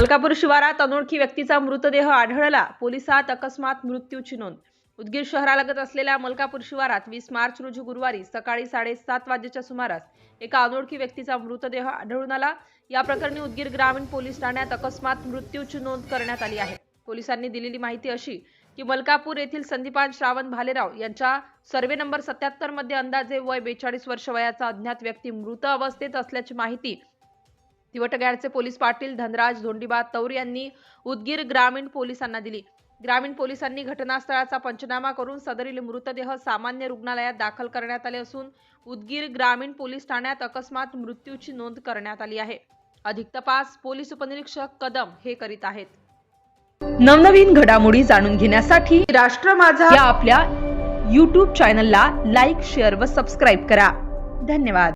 मलकापूर शिवारात अनोळखी व्यक्तीचा मृतदेह आढळला. पोलिसात अकस्मात मृत्यूची नोंद. उदगीर शहरालगत असलेल्या मलकापूर शिवारात वीस मार्च रोजी गुरुवारी सकाळी साडेसात वाजेच्या सुमारास एका अनोळखी व्यक्तीचा मृतदेह आढळून आला. या प्रकरणी उदगीर ग्रामीण पोलीस ठाण्यात अकस्मात मृत्यूची नोंद करण्यात आली आहे. पोलिसांनी दिलेली माहिती अशी की मलकापूर येथील संदीपान श्रावण भालेराव यांच्या सर्वे नंबर सत्याहत्तरमध्ये अंदाजे वय बेचाळीस वर्ष वयाचा अज्ञात व्यक्ती मृत अवस्थेत असल्याची माहिती तिवटग्यारचे पोलीस पाटील धनराज धोंडीबा तौर यांनी उदगीर ग्रामीण पोलिसांना दिली. ग्रामीण पोलिसांनी घटनास्थळाचा पंचनामा करून सदरील मृतदेह सामान्य रुग्णालयात दाखल करण्यात आले असून उदगीर ग्रामीण पोलीस ठाण्यात अकस्मात मृत्यूची नोंद करण्यात आली आहे. अधिक तपास पोलीस उपनिरीक्षक कदम हे करीत आहेत. नवनवीन घडामोडी जाणून घेण्यासाठी राष्ट्र माझा या आपल्या युट्यूब चॅनलला लाईक शेअर व सबस्क्राईब करा. धन्यवाद.